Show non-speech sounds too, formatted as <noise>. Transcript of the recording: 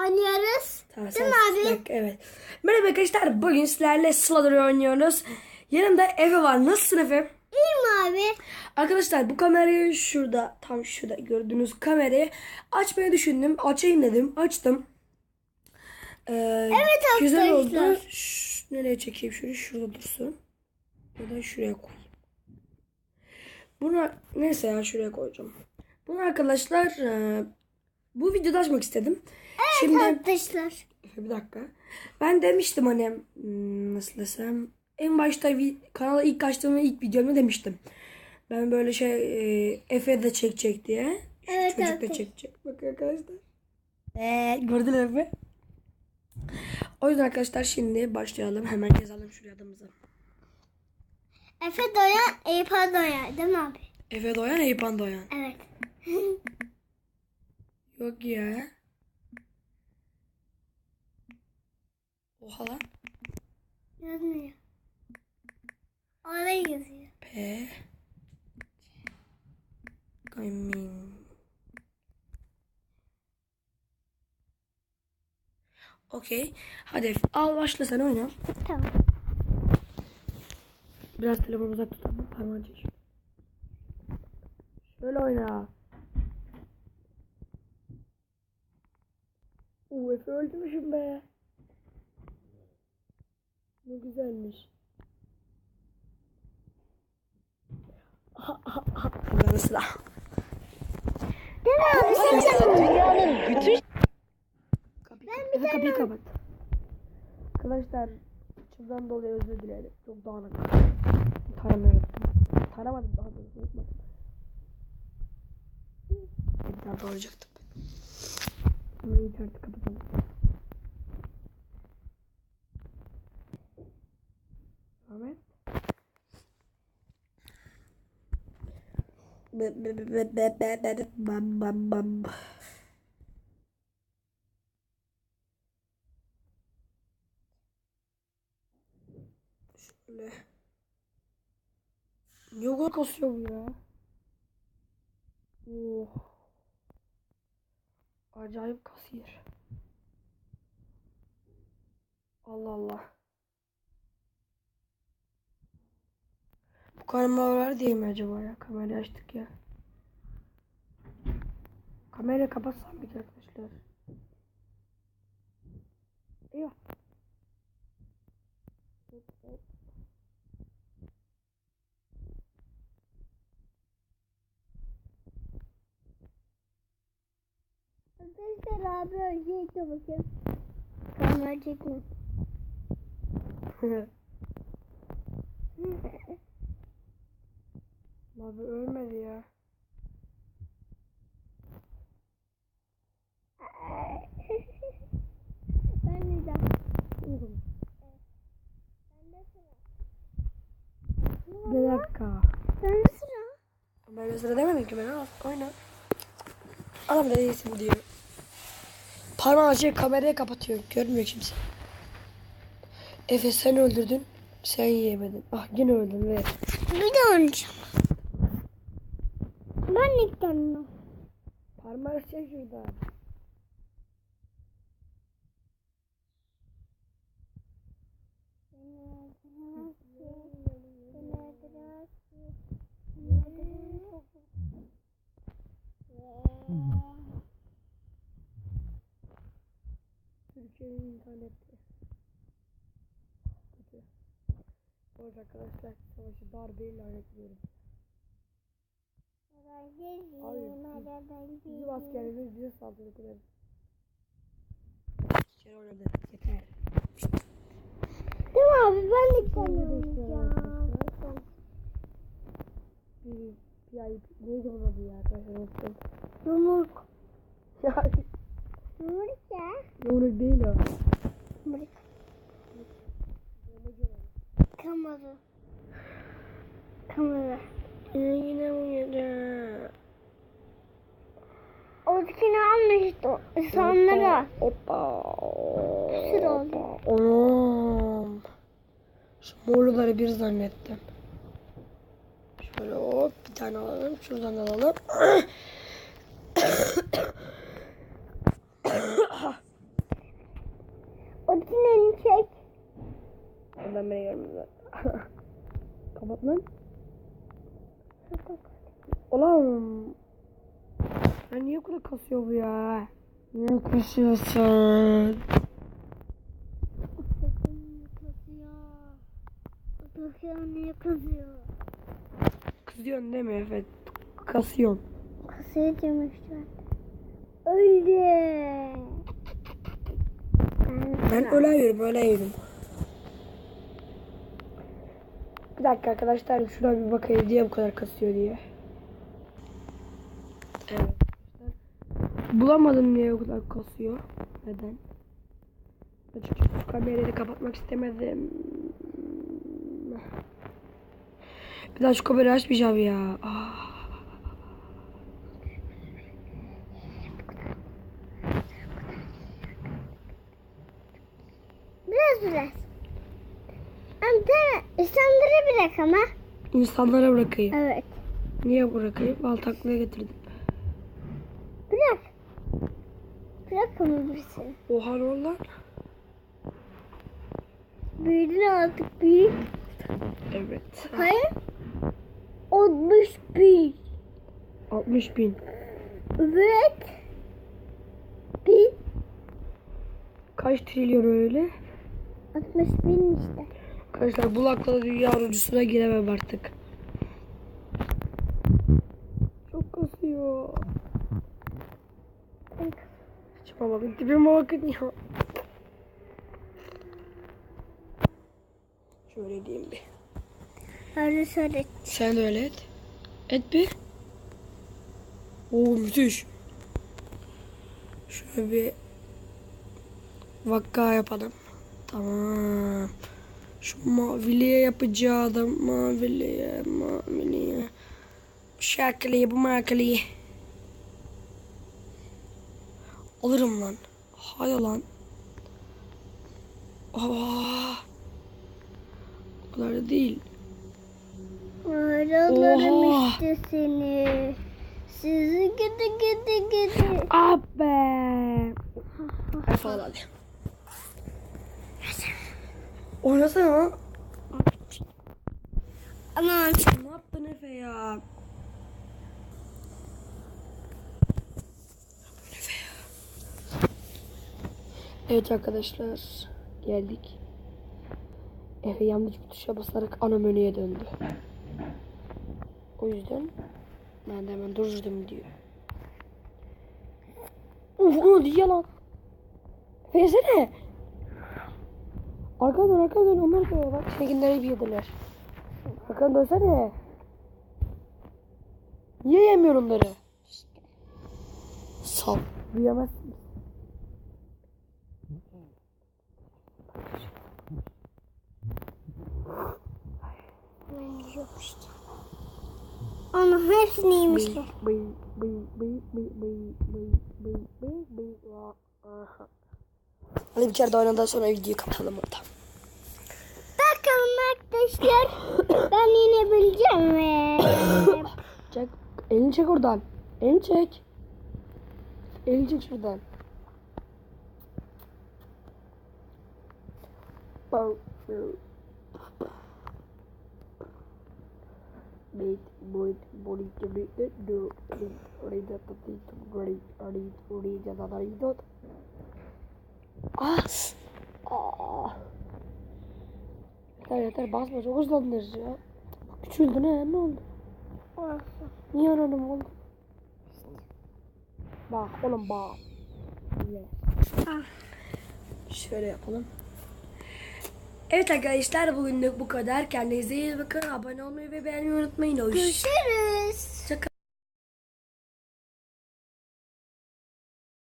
Oynuyoruz. Tamam, Değil mi abi? bak, evet. Merhaba arkadaşlar. Bugün sizlerle Slaughter oynuyoruz. Yanımda Efe var. Nasılsın Efe? İyi mi abi? Arkadaşlar bu kamerayı şurada tam şurada gördüğünüz kamerayı açmayı düşündüm. Açayım dedim. Açtım. Ee, Evet Güzel arkadaşlar. oldu. Şş, nereye çekeyim şunu? Şurada dursun. Ya da şuraya koy. Bunu neyse ya şuraya koyacağım. Bunu arkadaşlar e, bu videoda açmak istedim. Şimdi Arkadaşlar. bir dakika. Ben demiştim hani hmm, nasıl desem en başta kanala ilk açtığım ilk videomda demiştim. Ben böyle şey e, Efe de çekecek diye. Evet, çocuk da evet. çekecek. Bak arkadaşlar. Ee, gördün mü? O yüzden arkadaşlar şimdi başlayalım. Hemen yazalım şuraya adımızı. Efe doyan, Eyüp'e doyan. Değil mi abi? Efe Doyan, Eyüpan Doyan. Evet. <laughs> Yok ya. Oha lan. Yazmıyor. Orada yazıyor. P Gaming Okey. Hadi al başla sen oyna. Tamam. Biraz telefonu uzak tut ama parmağını çek. Şöyle oyna. Uuu Efe öldürmüşüm be. Ne güzelmiş. Sıra. Değil mi abi? Sen Dünyanın bütün Kapıyı, Efe kapıyı kapat. Arkadaşlar içimden dolayı özür dilerim. Çok dağınık. Taramıyorum. Taramadım daha doğrusu unutmadım. Bir daha doğrayacaktım. Ama interneti kapatalım. Ahmet. Be be be be bam bam bam. Şöyle. Niye o kasıyor bu ya? Oh. Acayip kasıyor. Allah Allah. Bu kamera var diye mi acaba ya? Kamerayı açtık ya. Kamerayı kapatsam bir arkadaşlar. Eyvah. Hop, hop. Arkadaşlar abi öncelikle bakın. Kamera çekme. <laughs> Abi ölmedi ya. <laughs> ben de de. <laughs> Bir dakika. Ben de sıra. Ben de sıra demedim ki ben al oyna. Adam da değilsin diyor. Parmağı açıyor kamerayı kapatıyor. Görmüyor kimse. Efe sen öldürdün. Sen yiyemedin. Ah yine öldün ve Bir de oynayacağım. Ben ilk tanımım. parmağı açıyor şurada. Türkiye'nin interneti. Kötü. Evet arkadaşlar savaşı darbeyle öğretiyorum. Bizim askerlerimiz bize saldırdılar. Kere oynadı. Yeter. Değil mi abi ben de arkadaşlar. Bir, bir ay neydi bunun adı ya arkadaşlar unuttum. Yumruk. <laughs> Ya Ya. yumruk değil o. Yumruk. Kamera. Kamera. Yine yine uyudu. Oradakini almıştı. Sonra. Hoppa. Sıra oldu. Anam. Şu morluları bir zannettim. Şöyle hop bir tane alalım. Şuradan alalım. <clears throat> O elini çek. Oradan beni görmüyorlar. Kapat lan. Ulan. Ya niye kadar kasıyor bu ya? Niye kasıyorsun? Kızıyor. niye kızıyor? Kızıyorsun değil mi Efe? Kasıyorsun. Kızıyor demişler. Öyle. Ben öyle yiyorum. Bir dakika arkadaşlar şuna bir bakayım diye bu kadar kasıyor diye. Evet. Bulamadım niye o kadar kasıyor. Neden? Açıkçası kamerayı kapatmak istemedim. Bir daha şu kamerayı açmayacağım ya. Ah. Biraz biraz. Amca insanları bırak ama. İnsanlara bırakayım. Evet. Niye bırakayım? Baltaklıya getirdim. Bırak. Bırak ama bizi. Oha ne oldu lan? Büyüdün artık büyük. Evet. Hayır. 61. 60 bin. Evet. Bir. Kaç trilyon öyle? 60 bin işte. Arkadaşlar bu lakla dünya arucusuna giremem artık. Çok kasıyor. Şuna bakın tipime bakın ya. Şöyle diyeyim bir. Öyle söyle. Sen de öyle et. Et bir. Oo müthiş. Şöyle bir vakka yapalım. Tamam. Şu maviliğe yapacağı da maviliğe maviliğe. Şakiliye bu makiliye. Alırım lan. Hadi lan. Oha. O kadar da değil. Aralarım işte seni. Sizi gidi gidi gidi. Ah Abi. Efe alalım. Oynasana lan. Aman. Ne yaptın Efe ya? Evet arkadaşlar. Geldik. Efe yanlış bir tuşa basarak ana menüye döndü. O yüzden ben de hemen durdurdum diyor. Uf onu diye lan. Efe yesene. Arkadan dön arkadan dön onlar da bak. Seninkileri bir yediler. Arkadan dönsene. Niye yemiyor onları? Sal. Yiyemezsin. Yok işte. Onun hepsini yemişler. Bıy bıy bıy bıy bıy bıy bıy bıy bıy. Aha. Hadi bir kere daha oynadan sonra videoyu kapatalım orada. Bakalım arkadaşlar. ben yine bileceğim ve Çek. Elini çek oradan. Elini çek. Elini çek şuradan. Bait, boit, boit, boit, do, do, orida, tatit, gari, arit, orida, dadaridot. Ah! Ah! Yeter yeter basma çok hızlandırıcı ya. Küçüldü ne? Ne oldu? Niye aradım oğlum? Bak oğlum bak. Yine. Şöyle yapalım. Evet arkadaşlar bugünlük bu kadar. Kendinize iyi bakın. Abone olmayı ve beğenmeyi unutmayın. Hoşçakalın. görüşürüz.